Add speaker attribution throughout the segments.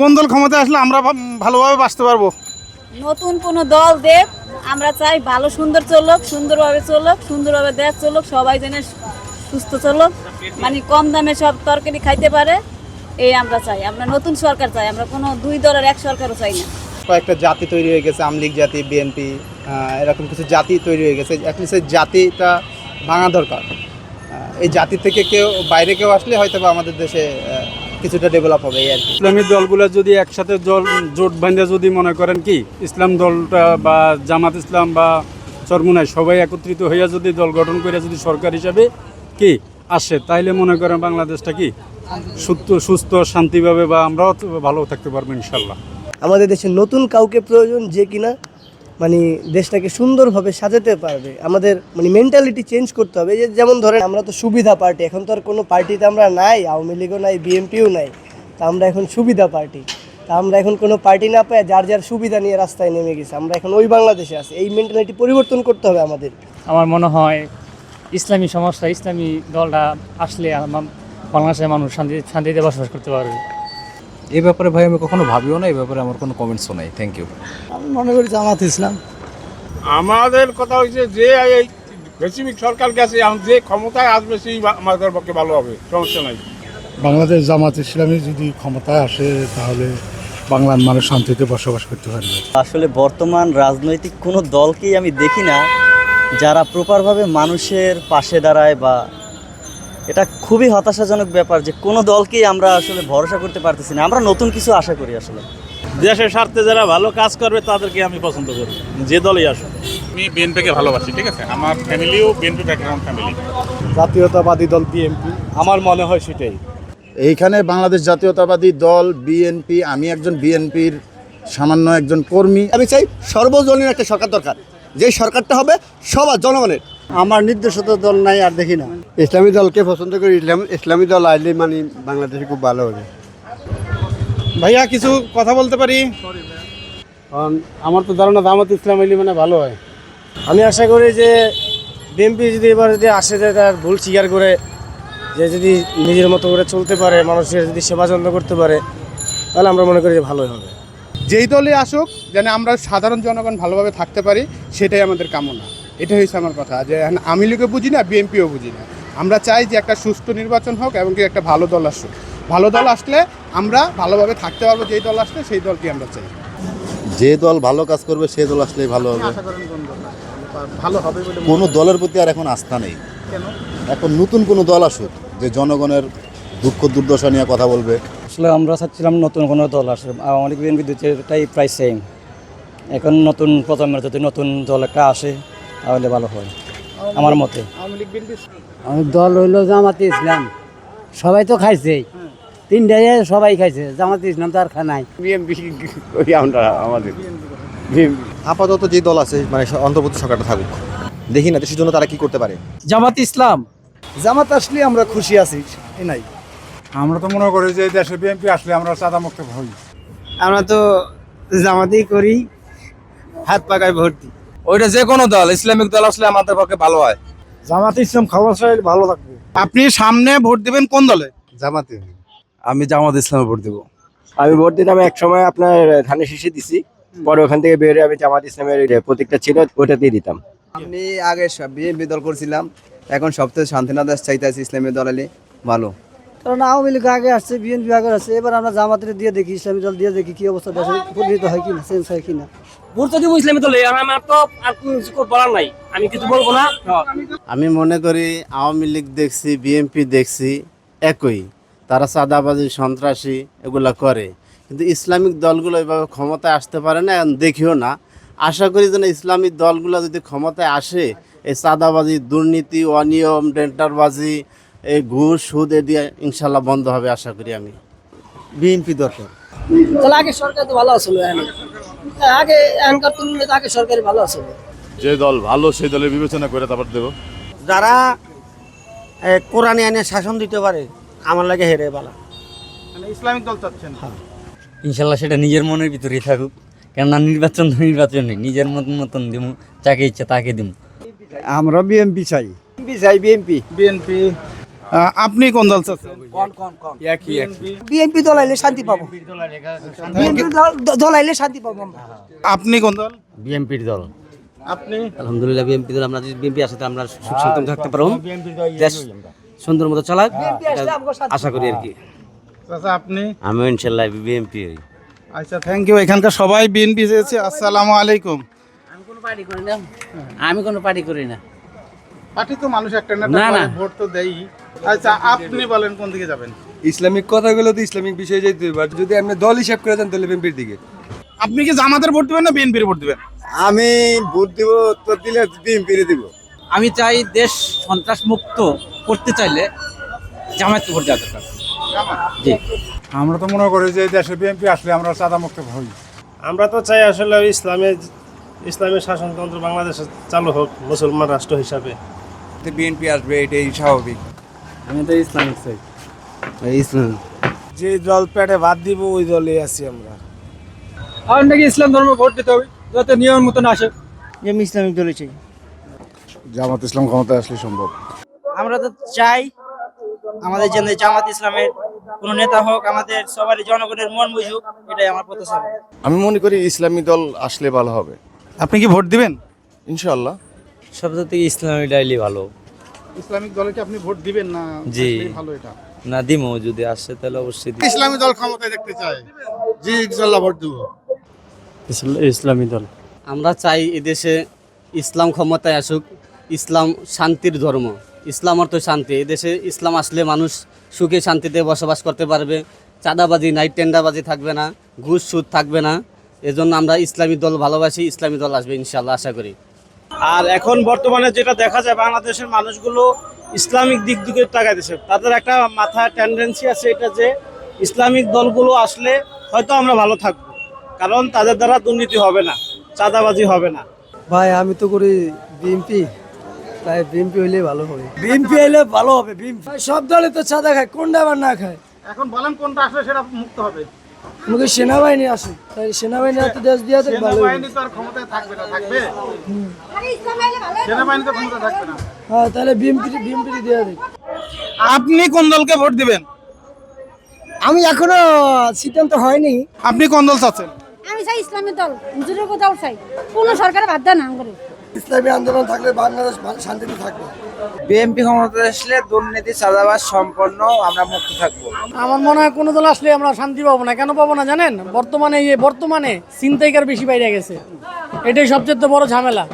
Speaker 1: কোন দল ক্ষমতায় আসলে আমরা ভালোভাবে বাঁচতে পারব?
Speaker 2: নতুন কোনো দল দেব আমরা চাই ভালো সুন্দর চলুক সুন্দরভাবে চলুক সুন্দরভাবে দেশ চলুক সবাই যেন সুস্থ চলুক। মানে কম দামে সব তরকারি খাইতে পারে এই আমরা চাই। আমরা নতুন সরকার চাই আমরা কোনো দুই দলের এক সরকারও চাই না।
Speaker 3: কয়েকটা জাতি তৈরি হয়ে গেছে আমলিগ জাতি বিএনপি এরকম কিছু জাতি তৈরি হয়ে গেছে। অ্যাটলিস্ট এই জাতিটা ভাঙা দরকার। এই জাতি থেকে কেউ বাইরে কেউ আসলে হয়তো বা আমাদের দেশে কিছুটা ডেভেলপ হবে আর কি।
Speaker 4: ইসলামী দলগুলো যদি একসাথে জল জোট বাঁধে যদি মনে করেন কি ইসলাম দলটা বা জামাত ইসলাম বা চরমুনাই সবাই একত্রিত হইয়া যদি দল গঠন করে যদি সরকার হিসাবে কি আসে তাইলে মনে করেন বাংলাদেশটা কি সুস্থ সুস্থ শান্তিভাবে বা আমরাও ভালো থাকতে পারব ইনশাল্লাহ।
Speaker 5: আমাদের দেশে নতুন কাউকে প্রয়োজন যে কিনা মানে দেশটাকে সুন্দরভাবে সাজাতে পারবে। আমাদের মানে মেন্টালিটি চেঞ্জ করতে হবে। যে যেমন ধরেন, আমরা তো সুবিধা পার্টি এখন তো আর কোনো পার্টিতে আমরা নাই, আওয়ামী লীগও নাই বিএনপিও নাই। তা আমরা এখন সুবিধা পার্টি তা আমরা এখন কোনো পার্টি না পাই যার যার সুবিধা নিয়ে রাস্তায় নেমে গেছে, আমরা এখন ওই বাংলাদেশে আছি। এই মেন্টালিটি পরিবর্তন করতে হবে আমাদের।
Speaker 6: আমার মনে হয় ইসলামী সমস্যা ইসলামী দলটা আসলে বাংলাদেশের মানুষ শান্তি শান্তিতে বসবাস করতে পারবে।
Speaker 7: এই ব্যাপারে ভাই আমি কখনো ভাবিও না এই ব্যাপারে আমার কোনো কমেন্টসও নাই। থ্যাংক ইউ
Speaker 5: আমি মনে করি জামাত ইসলাম।
Speaker 1: আমাদের কথা হচ্ছে যে এই বেসিমিক সরকার গেছে এখন যে ক্ষমতায় আসবে সেই আমাদের পক্ষে ভালো হবে সমস্যা নাই।
Speaker 8: বাংলাদেশ জামাত ইসলামী যদি ক্ষমতায় আসে তাহলে বাংলার মানুষ শান্তিতে বসবাস করতে পারবে।
Speaker 9: আসলে বর্তমান রাজনৈতিক কোনো দলকেই আমি দেখি না যারা প্রপারভাবে মানুষের পাশে দাঁড়ায় বা এটা খুবই হতাশাজনক ব্যাপার যে কোনো দলকেই আমরা আসলে ভরসা করতে পারতেছি না। আমরা নতুন কিছু আশা করি আসলে।
Speaker 10: দেশের স্বার্থে যারা ভালো কাজ করবে তাদেরকে আমি পছন্দ করি। যে দলই আসুক।
Speaker 1: আমি বিএনপিকে ভালোবাসি ঠিক আছে? আমার ফ্যামিলিও বিএনপি ব্যাকগ্রাউন্ড ফ্যামিলি
Speaker 3: জাতীয়তাবাদী দল বিএনপি আমার মনে হয় সেটাই।
Speaker 11: এইখানে বাংলাদেশ জাতীয়তাবাদী দল বিএনপি আমি একজন বিএনপির সামান্য একজন কর্মী।
Speaker 5: আমি চাই সর্বজনীন একটা সরকার দরকার। যে সরকারটা হবে সবার জনগণের
Speaker 3: আমার নির্দেশিত দল নাই আর দেখি না।
Speaker 8: ইসলামী দলকে পছন্দ করি ইসলাম ইসলামী দল আইলে মানে বাংলাদেশে খুব ভালো হবে।
Speaker 1: ভাইয়া কিছু কথা বলতে পারি?
Speaker 3: কারণ আমার তো ধারণা জামাত ইসলাম হইলে মানে ভালো হয়।
Speaker 5: আমি আশা করি যে বিএনপি যদি এবার যদি আসে যে তার ভুল স্বীকার করে যে যদি নিজের মতো করে চলতে পারে মানুষের যদি সেবা যত্ন করতে পারে তাহলে আমরা মনে করি যে ভালোই হবে।
Speaker 1: যেই দলই আসুক যেন আমরা সাধারণ জনগণ ভালোভাবে থাকতে পারি সেটাই আমাদের কামনা। এটা হচ্ছে আমার কথা যে আমি লিগে বুঝি না বিএনপিও বুঝি না। আমরা চাই যে একটা সুষ্ঠু নির্বাচন হোক এবং কি একটা ভালো দল আসুক। ভালো দল আসলে আমরা ভালোভাবে থাকতে পারব যেই দল আসলে সেই দলকে আমরা চাই।
Speaker 11: যে দল ভালো কাজ করবে সেই দল আসলেই ভালো হবে।
Speaker 1: ভালো হবে
Speaker 11: কোনো দলের প্রতি আর এখন আস্থা নেই। এখন নতুন কোনো দল আসুক যে জনগণের দুঃখ দুর্দশা নিয়ে কথা বলবে।
Speaker 9: আসলে আমরা চাচ্ছিলাম নতুন কোনো দল আসে আওয়ামী লীগ বিএনপি দুটাই প্রায় সেম এখন নতুন প্রথমের যদি নতুন দল একটা আসে তাহলে ভালো হয়। আমার মতে।
Speaker 1: বিএনপি
Speaker 5: দল হইল জামাতে ইসলাম। সবাই তো খাইছে। তিনটা সবাই খাইছে। জামাতে ইসলাম তো আর খা নাই।
Speaker 3: বিএনপি করি আমরা আমাদের।
Speaker 7: আপাতত যে দল আছে মানে অন্তর্বর্তী সরকারটা থাকুক। দেখি না দেশের জন্য তারা কি করতে পারে।
Speaker 5: জামাত ইসলাম। জামাত আসলে আমরা খুশি আছি এই নাই।
Speaker 8: আমরা তো মনে করি যে দেশে বিএনপি আসলে আমরা চাঁদা মুক্ত হই।
Speaker 5: আমরা তো জামাতেই করি হাত পাকায় ভর্তি।
Speaker 7: ওইটা যে কোনো দল ইসলামিক দল আসলে আমাদের পক্ষে ভালো হয়।
Speaker 5: জামাত ইসলাম খাওয়া ভালো থাকবে।
Speaker 1: আপনি সামনে ভোট দেবেন কোন দলে?
Speaker 8: জামাতে
Speaker 7: আমি জামাত ইসলামে ভোট দেবো।
Speaker 5: আমি ভোট দিতাম এক সময় আপনার ধানের শীষে দিছি। পরে ওখান থেকে বেরিয়ে আমি জামাত ইসলামের প্রতীকটা ছিল ওটাতেই দিতাম।
Speaker 3: আমি আগে বিএনপি দল করছিলাম এখন সবথেকে শান্তিনাথ দাস চাইতেছি ইসলামী দল আলে। ভালো।
Speaker 5: কারণ আওয়ামী লীগ আগে আসছে বিএনপি আগে আসছে এবার আমরা জামাতের দিয়ে দেখি ইসলামী দল দিয়ে দেখি কি অবস্থা দেশে পরিণত হয় কিনা চেঞ্জ হয় কিনা।
Speaker 6: ভোট যদি ইসলামী দলে আমার তো আর কিছু বলার নাই আমি কিছু বলব না।
Speaker 3: আমি মনে করি আওয়ামী লীগ দেখছি বিএনপি দেখছি একই। তারা চাঁদাবাজি সন্ত্রাসী এগুলা করে। কিন্তু ইসলামিক দলগুলো এভাবে ক্ষমতায় আসতে পারে না এখন দেখিও না। আশা করি যেন ইসলামিক দলগুলো যদি ক্ষমতায় আসে এই চাঁদাবাজি দুর্নীতি অনিয়ম টেন্ডারবাজি এই ঘুষ সুদ এ দিয়ে ইনশাল্লাহ বন্ধ হবে আশা করি আমি। বিএনপি দরকার।
Speaker 5: তাহলে আগে সরকার তো ভালো আসলো আগে এখনকার তুলনায় আগে সরকার ভালো আসলো।
Speaker 10: যে দল ভালো সেই দলের বিবেচনা করে তারপর দেবো।
Speaker 5: যারা কোরআনে এনে শাসন দিতে পারে আমার লাগে হেরে বালা।
Speaker 1: মানে ইসলামিক দল চাচ্ছেন?
Speaker 9: ইনশাল্লাহ সেটা নিজের মনের ভিতরেই থাকুক। কেননা নির্বাচন তো নির্বাচন নেই নিজের মতন মতন দিব যাকে ইচ্ছা তাকে দিব।
Speaker 5: আমরা বিএনপি চাই। বিএনপি চাই
Speaker 1: আপনি কোন দল
Speaker 5: বিএনপি দল আইলে শান্তি পাবো। বিএনপি দল আইলে শান্তি পাবো।
Speaker 1: আপনি কোন দল?
Speaker 12: বিএনপির দল।
Speaker 1: আপনি?
Speaker 12: আলহামদুলিল্লাহ বিএনপি দল আমরা যদি বিএনপি আসে তো আমরা সুখ শান্তি থাকতে পারব। দেশ সুন্দর মতো চালাক। আশা করি আর কি।
Speaker 1: আপনি?
Speaker 12: আমি ইনশাল্লাহ বিএনপি
Speaker 1: আচ্ছা থ্যাংক ইউ এখানকার সবাই বিএনপি চেয়েছে। আসসালামু আলাইকুম।
Speaker 12: আমি কোনো পার্টি করি না। আমি কোনো পার্টি করি না।
Speaker 1: পার্টি তো মানুষ একটা না
Speaker 12: না, না।
Speaker 1: ভোট তো দেই আচ্ছা আপনি বলেন কোন দিকে যাবেন?
Speaker 13: ইসলামিক কথাগুলো তো ইসলামিক বিষয়ে যেতে হবে। আর যদি আপনি দল হিসাব করে দেন তাহলে বিএনপির দিকে।
Speaker 1: আপনি কি জামাতের ভোট দিবেন না বিএনপির ভোট দিবেন?
Speaker 14: আমি ভোট দিব উত্তর দিলে বিএনপি দিব।
Speaker 12: আমি চাই দেশ সন্ত্রাস মুক্ত করতে চাইলে জামায়াত ভোট দেওয়া দরকার। জি।
Speaker 8: আমরা তো মনে করি যে দেশে বিএনপি আসলে আমরা চাঁদা মুক্ত হই।
Speaker 10: আমরা তো চাই আসলে ইসলামের ইসলামের শাসনতন্ত্র বাংলাদেশে চালু হোক মুসলমান রাষ্ট্র হিসাবে।
Speaker 13: বিএনপি আসবে এটাই স্বাভাবিক।
Speaker 15: আমি তো ইসলামিক চাই।
Speaker 14: ইসলাম।
Speaker 5: যে দল পেটে ভাত দিব ওই দলে আছি আমরা।
Speaker 15: আর নাকি ইসলাম ধর্ম ভোট দিতে হবে যাতে নিয়ম মতন আসে।
Speaker 5: যে আমি ইসলামিক দলে চাই।
Speaker 8: জামাত ইসলাম ক্ষমতায় আসলে সম্ভব।
Speaker 5: আমরা তো চাই আমাদের জন্য জামাত ইসলামের কোন নেতা হোক আমাদের সবারই জনগণের মন বুঝুক এটাই আমার প্রত্যাশা।
Speaker 9: আমি মনে করি ইসলামী দল আসলে ভালো হবে।
Speaker 1: আপনি কি ভোট দিবেন?
Speaker 9: ইনশাআল্লাহ।
Speaker 12: সবথেকে থেকে ইসলামী ডাইলি ভালো।
Speaker 1: ইসলামিক দলে কি আপনি ভোট দিবেন না
Speaker 12: জি।
Speaker 1: ভালো এটা?
Speaker 12: না দিমো যদি আসে তাহলে অবশ্যই
Speaker 1: ইসলামী দল ক্ষমতায় দেখতে চাই জি ইনশাআল্লাহ ভোট দেবো।
Speaker 15: ইসলামী দল।
Speaker 12: আমরা চাই এদেশে ইসলাম ক্ষমতায় আসুক ইসলাম শান্তির ধর্ম। ইসলাম অর্থ শান্তি। এদেশে ইসলাম আসলে মানুষ সুখে শান্তিতে বসবাস করতে পারবে। চাঁদাবাজি নাইট টেন্ডারবাজি থাকবে না ঘুষ সুদ থাকবে না। এজন্য আমরা ইসলামী দল ভালোবাসি ইসলামী দল আসবে ইনশাল্লাহ আশা করি।
Speaker 10: আর এখন বর্তমানে যেটা দেখা যায় বাংলাদেশের মানুষগুলো ইসলামিক দিক দিকে তাকাইতেছে। তাদের একটা মাথা টেন্ডেন্সি আছে এটা যে ইসলামিক দলগুলো আসলে হয়তো আমরা ভালো থাকব কারণ তাদের দ্বারা দুর্নীতি হবে না চাঁদাবাজি হবে না।
Speaker 5: ভাই আমি তো করি বিএনপি তাই বিএনপি হইলে ভালো হবে। বিএনপি হইলে ভালো হবে বিএনপি। সব দলে তো চাঁদা খায় কোনটা আবার না খায়?
Speaker 1: এখন বলেন কোনটা আসলে সেটা মুক্ত হবে।
Speaker 5: আমাকে সেনাবাহিনী আসে তাই সেনাবাহিনী এত দেশ দিয়ে তো ভালো হবে।
Speaker 1: সেনাবাহিনী তো আর ক্ষমতায় থাকবে না থাকবে? সেনাবাহিনী তো ক্ষমতা থাকবে না।
Speaker 5: হ্যাঁ তাহলে বিএনপি বিএনপি দিয়ে দেয়।
Speaker 1: আপনি কোন দলকে ভোট দিবেন?
Speaker 5: আমি এখনও সিদ্ধান্ত হয়নি।
Speaker 1: আপনি কোন দল চাচ্ছেন?
Speaker 16: আমি চাই ইসলামের দল কোথাও চাই। কোনো সরকার বাদ দেয় না করে
Speaker 5: ইসলামী আন্দোলন থাকলে বাংলাদেশ শান্তিতে থাকবে।
Speaker 17: বিএনপি ক্ষমতা আসলে দুর্নীতি চাঁদাবাজ সম্পন্ন আমরা মুক্ত থাকব।
Speaker 5: আমার মনে হয় কোনো দল আসলে আমরা শান্তি পাবো না। কেন পাবো না জানেন? বর্তমানে এই বর্তমানে চিন্তাইকার বেশি বাইরে গেছে। এটাই সবচেয়ে বড় ঝামেলা।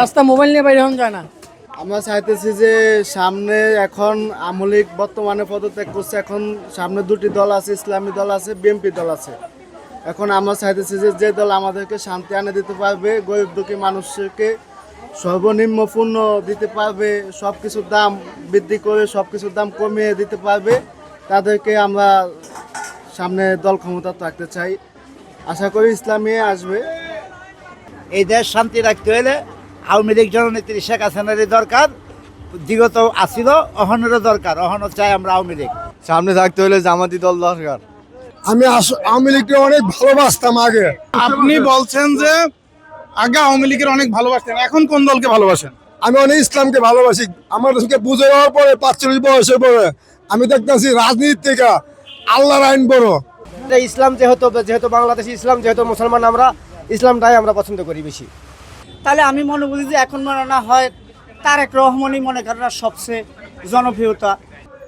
Speaker 5: রাস্তা মোবাইল নিয়ে বাইরে হন যায় না।
Speaker 14: আমরা চাইতেছি যে সামনে এখন আমলিক বর্তমানে পদত্যাগ করছে। এখন সামনে দুটি দল আছে ইসলামী দল আছে বিএনপি দল আছে। এখন আমরা চাইতেছি যে যে দল আমাদেরকে শান্তি আনে দিতে পারবে গরিব দুঃখী মানুষকে সর্বনিম্ন পূর্ণ দিতে পারবে সব কিছুর দাম বৃদ্ধি করে সব কিছুর দাম কমিয়ে দিতে পারবে। তাদেরকে আমরা সামনে দল ক্ষমতা রাখতে চাই। আশা করি ইসলামী আসবে।
Speaker 17: এই দেশ শান্তি রাখতে হলে আওয়ামী লীগ জননেত্রী শেখ হাসিনারই দরকার বিগত আসিল অহনেরও দরকার। অহনও চাই আমরা আওয়ামী লীগ।
Speaker 14: সামনে থাকতে হলে জামাতি দল দরকার।
Speaker 8: আমি আওয়ামী লীগকে অনেক ভালোবাসতাম আগে।
Speaker 1: আপনি বলছেন যে আগে আওয়ামী লীগের অনেক ভালোবাসতেন। এখন কোন দলকে ভালোবাসেন?
Speaker 8: আমি অনেক ইসলামকে ভালোবাসি। আমার বুঝে যাওয়ার পরে পাঁচচল্লিশ বয়সের পরে আমি দেখতেছি রাজনীতি থেকে আল্লাহর আইন বড়।
Speaker 5: ইসলাম যেহেতু যেহেতু বাংলাদেশ ইসলাম যেহেতু মুসলমান আমরা ইসলামটাই আমরা পছন্দ করি বেশি।
Speaker 17: তাহলে আমি মনে করি যে এখন মনে না হয় তারেক রহমানই মনে করেন সবচেয়ে জনপ্রিয়তা।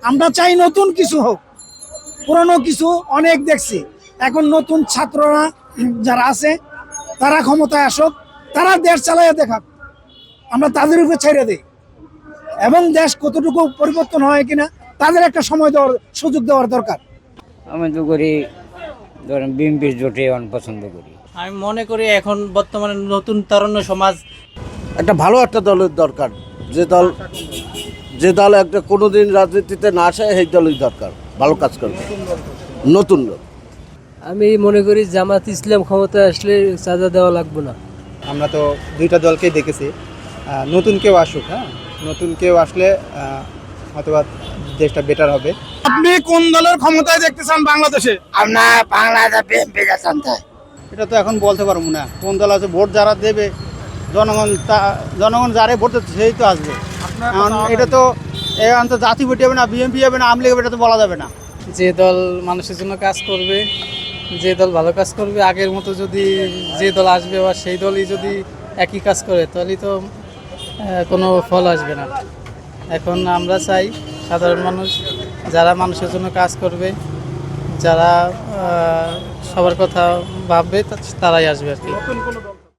Speaker 5: আমরা চাই নতুন কিছু হোক। পুরনো কিছু অনেক দেখছি। এখন নতুন ছাত্ররা যারা আছে তারা ক্ষমতায় আসুক তারা দেশ চালাইয়া দেখাক। আমরা তাদের উপর ছেড়ে দিই। এবং দেশ কতটুকু পরিবর্তন হয় কিনা তাদের একটা সময় দেওয়ার সুযোগ দেওয়ার দরকার।
Speaker 17: আমি তো করি ধরেন বিএনপির জোটে অন পছন্দ করি।
Speaker 12: আমি মনে করি এখন বর্তমানে নতুন তরুণ সমাজ
Speaker 14: একটা ভালো একটা দলের দরকার। যে দল যে দল একটা কোনোদিন রাজনীতিতে না আসে সেই দলই দরকার। ভালো কাজ করবে। নতুন দল।
Speaker 5: আমি মনে করি জামাত ইসলাম ক্ষমতায় আসলে সাজা দেওয়া লাগবে না।
Speaker 1: আমরা তো দুইটা দলকেই দেখেছি। নতুন কেউ আসুক হ্যাঁ? নতুন কেউ আসলে আহ, হয়তোবা দেশটা বেটার হবে। আপনি কোন দলের ক্ষমতায় দেখতে চান বাংলাদেশে?
Speaker 17: আমরা বাংলাদেশ বিএনপি জানতে
Speaker 1: এটা তো এখন বলতে পারব না। কোন দল আছে ভোট যারা দেবে জনগণ তা জনগণ যারে ভোট দেবে সেই তো আসবে। এখন এটা তো
Speaker 5: এখন তো জাতি ভোট হবে না বিএনপি হবে না আমলি হবে এটা তো বলা যাবে না।
Speaker 6: যে দল মানুষের জন্য কাজ করবে যে দল ভালো কাজ করবে, আগের মতো যদি যে দল আসবে বা সেই দলই যদি একই কাজ করে তাহলেই তো কোনো ফল আসবে না। এখন আমরা চাই সাধারণ মানুষ, যারা মানুষের জন্য কাজ করবে, যারা সবার কথা ভাববে, তারাই আসবে আর কি।